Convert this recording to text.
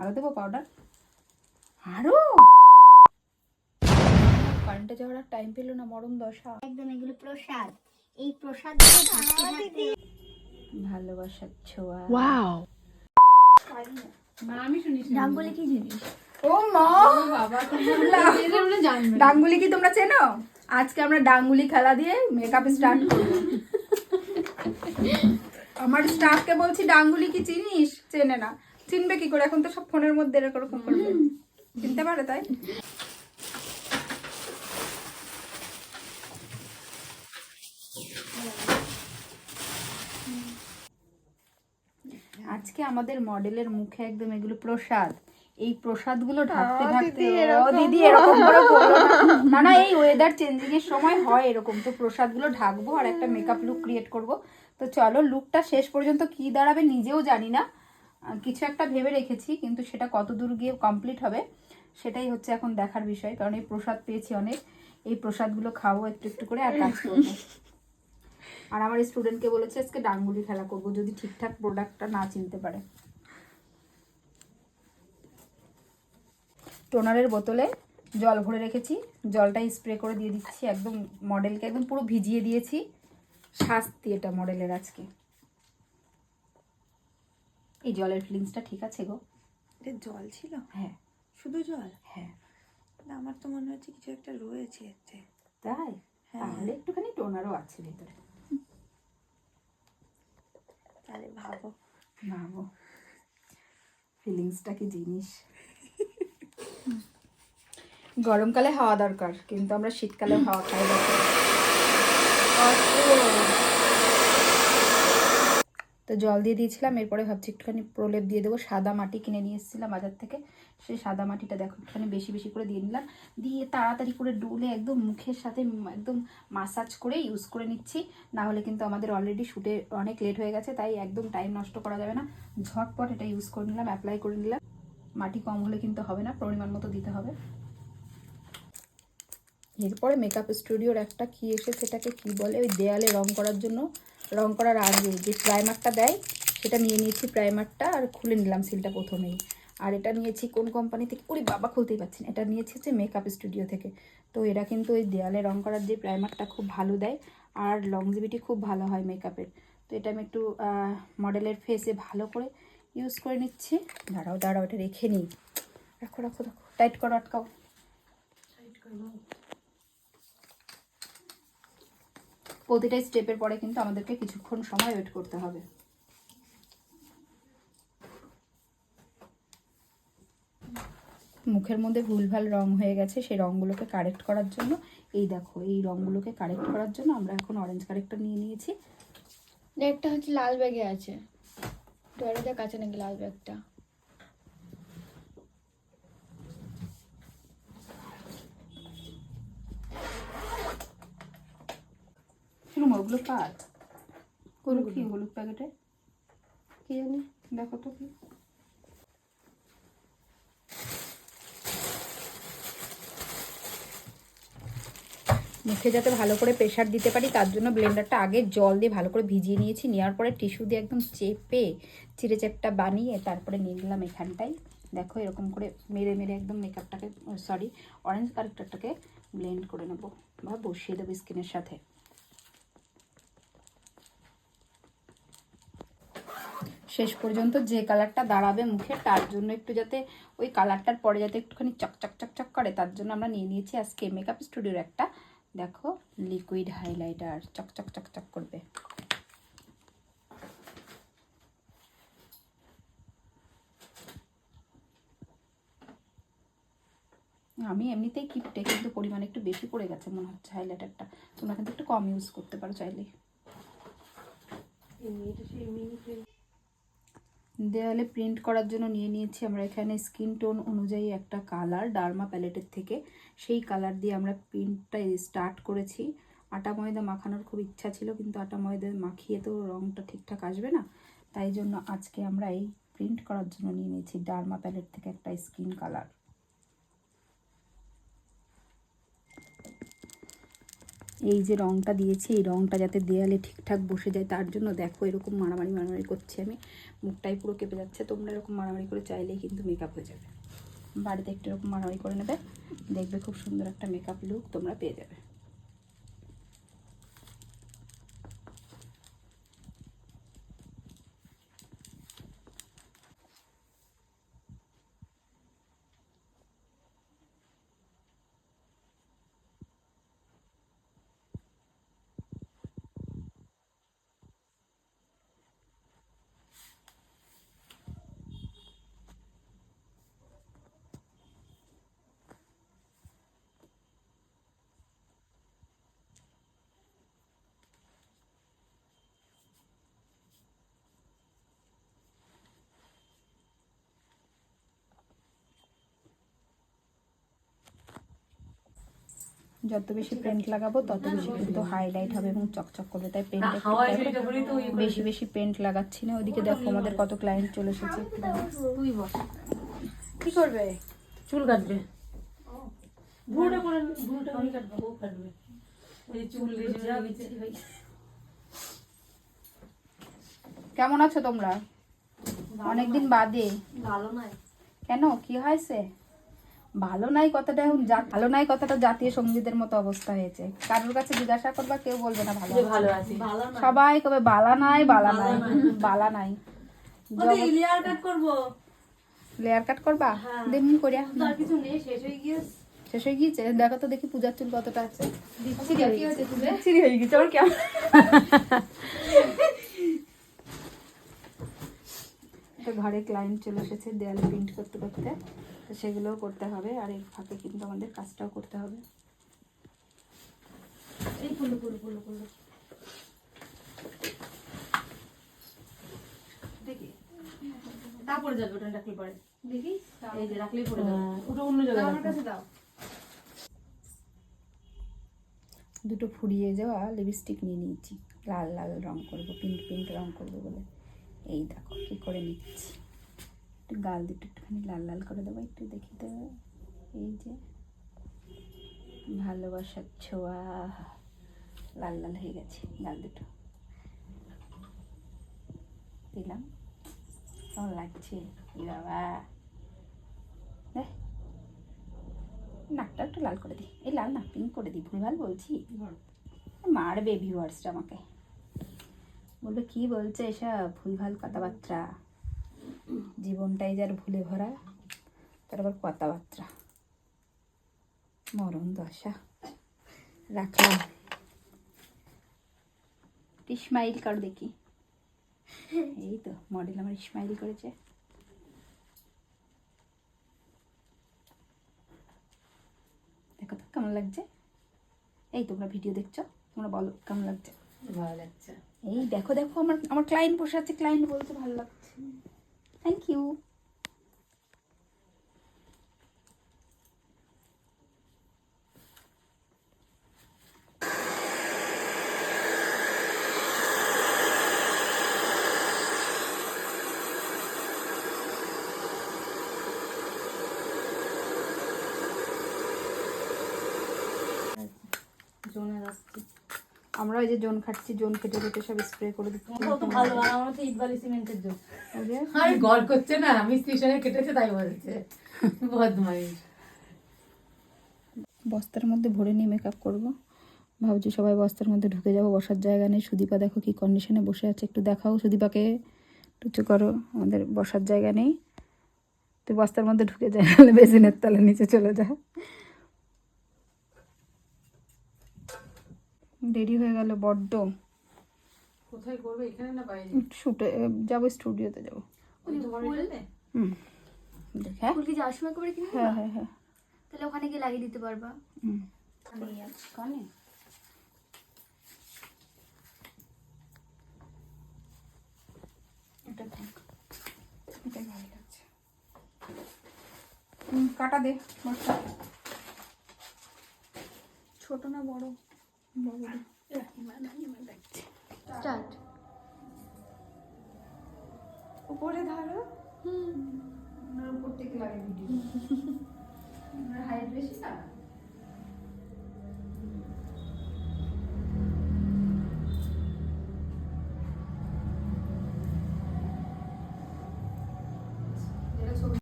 আরও দেবো পাউডার আরও? কারেন্টে যাওয়ার আর টাইম পেল না মরম দশা। একদম এগুলো প্রসাদ। এই প্রসাদগুলো থাকতে থাকতে ভালোবাসার ছোঁয়া ডাঙ্গুলি কি জিনিস? ও মা! ডাঙ্গুলি কি তোমরা চেনো? আজকে আমরা ডাঙ্গুলি খেলা দিয়ে মেকআপ স্টার্ট করব। আমার স্টাফকে বলছি ডাঙ্গুলি কি চিনিস? চেনে না। চিনবে কি করে? এখন তো সব ফোনের মধ্যে এরকম করবে। চিনতে পারে তাই? আজকে আমাদের মডেলের মুখে একদম এগুলো প্রসাদ। এই প্রসাদগুলো ঢাকতে ঢাকতে ও দিদি এরকম করে না। না এই ওয়েদার চেঞ্জিং এর সময় হয় এরকম। তো প্রসাদগুলো ঢাকবো আর একটা মেকআপ লুক ক্রিয়েট করব। তো চলো লুকটা শেষ পর্যন্ত কি দাঁড়াবে নিজেও জানি না। কিছু একটা ভেবে রেখেছি, কিন্তু সেটা কত দূর গিয়ে কমপ্লিট হবে, সেটাই হচ্ছে এখন দেখার বিষয়। কারণ এই প্রসাদ পেয়েছি অনেক, এই প্রসাদগুলো খাব একটু একটু করে আর কাজ আর আমার স্টুডেন্টকে বলেছে, আজকে ডাঙ্গুলি খেলা করব, যদি ঠিকঠাক প্রোডাক্টটা না চিনতে পারে। টোনারের বোতলে জল ভরে রেখেছি, জলটা স্প্রে করে দিয়ে দিচ্ছি, একদম মডেলকে একদম পুরো ভিজিয়ে দিয়েছি। শাস্তি এটা মডেলের আজকে। এই জলের ফিলিংসটা ঠিক আছে গো। এটা জল ছিল? হ্যাঁ। শুধু জল? হ্যাঁ। আমার তো মনে হচ্ছে কিছু একটা রয়েছে এতে। তাই? হ্যাঁ। তাহলে একটুখানি টোনারও আছে ভেতরে। তাহলে ভাবো। ভাবো। ফিলিংসটা কি জিনিস? গরমকালে হাওয়া দরকার কিন্তু আমরা শীতকালে হাওয়া খাই দরকার তো জল দিয়ে দিয়েছিলাম, এরপরে ভাবছি একটুখানি প্রলেপ দিয়ে দেবো। সাদা মাটি কিনে নিয়ে এসেছিলাম বাজার থেকে। সেই সাদা মাটিটা দেখো, একটুখানি বেশি বেশি করে দিয়ে নিলাম। দিয়ে তাড়াতাড়ি করে ডুলে একদম মুখের সাথে একদম মাসাজ করে ইউজ করে নিচ্ছি। না হলে কিন্তু আমাদের অলরেডি শুটে অনেক লেট হয়ে গেছে, তাই একদম টাইম নষ্ট করা যাবে না। ঝটপট এটা ইউজ করে নিলাম অ্যাপ্লাই করে নিলাম। মাটি কম হলে কিন্তু হবে না, পরিমাণ মতো দিতে হবে। এরপরে মেকআপ স্টুডিওর একটা কি এসে সেটাকে কি বলে? ওই দেয়ালে রং করার জন্য রং করার আগে যে প্রাইমারটা দেয়, সেটা নিয়ে নিয়েছি প্রাইমারটা আর খুলে নিলাম সিলটা প্রথমেই। আর এটা নিয়েছি কোন কোম্পানি থেকে ওরে বাবা, খুলতেই পারছি না। এটা নিয়েছি হচ্ছে মেকআপ স্টুডিও থেকে। তো এরা কিন্তু ওই দেয়ালে রং করার যে প্রাইমারটা খুব ভালো দেয় আর লংজিভিটি খুব ভালো হয় মেকআপের তো এটা আমি একটু মডেলের ফেসে ভালো করে ইউজ করে নিচ্ছি। দাঁড়াও দাঁড়াও, এটা রেখে নিই। রাখো রাখো রাখো। টাইট করো, আটকাও। প্রতিটা স্টেপের পরে কিন্তু আমাদেরকে কিছুক্ষণ সময় ওয়েট করতে হবে। মুখের মধ্যে ভুলভাল রং হয়ে গেছে, সেই রঙগুলোকে কারেক্ট করার জন্য, এই দেখো, এই রঙগুলোকে কারেক্ট করার জন্য আমরা এখন অরেঞ্জ কারেক্টটা নিয়ে নিয়েছি। একটা হচ্ছে লাল ব্যাগে আছে। টয়লেটের কাছে নাকি লাল ব্যাগটা? ওগুলো ওগুলো কি হলুদ প্যাকেটে কি জানি? দেখো তো কি। মুখে যাতে ভালো করে প্রেশার দিতে পারি তার জন্য ব্লেন্ডারটা আগে জল দিয়ে ভালো করে ভিজিয়ে নিয়েছি নেওয়ার পরে টিস্যু দিয়ে একদম চেপে চিড়ে চেপটা বানিয়ে তারপরে নিয়ে নিলাম এখানটায়। দেখো এরকম করে মেরে মেরে একদম মেকআপটাকে সরি অরেঞ্জ কারেক্টারটাকে ব্লেন্ড করে নেব বা বসিয়ে দেবো স্কিনের সাথে। শেষ পর্যন্ত যে কালারটা দাঁড়াবে মুখে, তার জন্য একটু যাতে ওই কালারটার পরে যাতে একটুখানি চকচক চকচক করে, তার জন্য আমরা নিয়ে নিয়েছি আজকে মেকআপ স্টুডিওর একটা। দেখো লিকুইড হাইলাইটার চকচক চকচক করবে। আমি এমনিতেই কিপটে কিন্তু পরিমাণ একটু বেশি পড়ে গেছে, মনে হচ্ছে হাইলাইটারটা তোমরা কিন্তু একটু কম ইউজ করতে পারো চাইলে। দেওয়ালে প্রিন্ট করার জন্য নিয়ে নিয়েছি। আমরা এখানে স্কিন টোন অনুযায়ী একটা কালার, ডার্মা প্যালেটের থেকে। সেই কালার দিয়ে আমরা প্রিন্টটা স্টার্ট করেছি। আটা ময়দা মাখানোর খুব ইচ্ছা ছিল, কিন্তু আটা ময়দা মাখিয়ে তো রঙটা ঠিকঠাক আসবে না। তাই জন্য আজকে আমরা এই প্রিন্ট করার জন্য নিয়ে নিয়েছি ডার্মা প্যালেট থেকে একটা স্কিন কালার। এই যে রংটা দিয়েছি, এই রংটা যাতে দেয়ালে ঠিকঠাক বসে যায়, তার জন্য দেখো এরকম মারামারি মারামারি করছি আমি। মুখটাই পুরো কেঁপে যাচ্ছে, তোমরা এরকম মারামারি করে চাইলেই কিন্তু মেকআপ হয়ে যাবে। বাড়িতে একটু এরকম মারামারি করে নেবে, দেখবে খুব সুন্দর একটা মেকআপ লুক তোমরা পেয়ে যাবে। যত বেশি পেন্ট লাগাবো তত বেশি কিন্তু হাইলাইট হবে এবং চকচক করবে। তাই পেন্ট বেশি বেশি পেন্ট লাগাচ্ছি না ওদিকে দেখো আমাদের কত ক্লায়েন্ট চলে এসেছে। কি করবে? চুল কাটবে। ভুরুটা করে নে, আমি কাটবো ও কাটবে। ওই চুল রেজে বিচ্ছিরি হয়ে গেছে। কেমন আছো তোমরা? অনেকদিন বাদে। ভালো নয় কেন? কি হয়েছে? ভালো নাই কথাটা এখন ভালো নাই কথাটা জাতীয় সঙ্গীতের মতো অবস্থা হয়েছে। কারোর কাছে জিজ্ঞাসা করবা কেউ বলবে না ভালো ভালো আছি। সবাই কবে বালা নাই বালা নাই। বালা নাই। লেয়ার কাট করব। লেয়ার কাট করবা? হ্যাঁ। দিন করিয়া। আর কিছু নেই শেষ হয়ে গিয়েছে। শেষ হয়ে গিয়েছে? দেখো তো দেখি পূজার চুল কতটা আছে। হয়ে চিরি হয়ে গেছে আমার কেমন ঘরে ক্লায়েন্ট চলে এসেছে দেয়াল প্রিন্ট করতে করতে। তো সেগুলোও করতে হবে আর এই ফাঁকে কিন্তু আমাদের কাজটাও করতে হবে। এই ফুলো ফুলো ফুলো ফুলো। দেখি। তারপরে যাবে ওটা রাখলে পরে। দেখি। এই যে রাখলেই পরে যাবে। ওটা অন্য জায়গায় আমার কাছে দাও। দুটো ফুরিয়ে যাওয়া লিপস্টিক নিয়ে নিয়েছি। লাল লাল রং করব পিঙ্ক পিঙ্ক রং করব বলে। এই দেখো কি করে নিচ্ছি। একটু গাল দুটো একটুখানি লাল লাল করে দেবো, একটু দেখি তো এই যে ভালোবাসার ছোঁয়া, লাল লাল হয়ে গেছে গাল দুটো। দিলাম। কেমন লাগছে? বাবা। নাকটা একটু লাল করে দিই এই লাল না পিঙ্ক করে দিই ভুলভাল বলছি। মারবে ভিউয়ার্সটা আমাকে। বলবে, কি বলছে এসব? ভুলভাল কথাবার্তা। জীবনটাই যার ভুলে ভরা তারপর কথাবার্তা। মরণ দশা। রাখলাম। স্মাইল কর দেখি। এই তো মডেল আমার স্মাইল করেছে। দেখো তো কেমন লাগছে? এই তোমরা ভিডিও দেখছ? তোমরা বলো কেমন লাগছে? ভালো লাগছে। এই দেখো দেখো আমার আমার ক্লায়েন্ট বসে আছে ক্লায়েন্ট বলতে ভালো লাগছে। থ্যাংক ইউ জোনে যাচ্ছে আমরা ওই যে জোন খাচ্ছি জোন কেটে কেটে সব স্প্রে করে দিচ্ছি। কত ভালো আর আমার তো ইটবালি সিমেন্টের জোন। আমি গড় করছে না মিস্ত্রি সঙ্গে কেটেছে তাই বলছে। বদমাইশ। বস্তার মধ্যে ভরে নিয়ে মেকআপ করব। ভাবছি সবাই বস্তার মধ্যে ঢুকে যাব বসার জায়গা নেই। সুদীপা দেখো কি কন্ডিশনে বসে আছে একটু দেখাও। সুদীপাকে টুচু করো আমাদের বসার জায়গা নেই। তুই বস্তার মধ্যে ঢুকে যায় বেসিনের তলা নিচে চলে যা। দেরি হয়ে গেল বড্ড। কোথায় করবে? এখানে না বাইরে? শুটে যাব স্টুডিওতে যাব। হুম। দেখ হ্যাঁ। ফুল কি যাওয়ার সময় করে কিনে হ্যাঁ হ্যাঁ হ্যাঁ। তাহলে ওখানে গিয়ে লাগিয়ে দিতে পারবা। হুম। কানে এটা থাক। এটাই ভালো লাগছে। কাটা দে ছোট না বড়? স্টার্ট উপরে ধরো। উপর থেকে লাগে ভিডিও। হাইট বেশি না?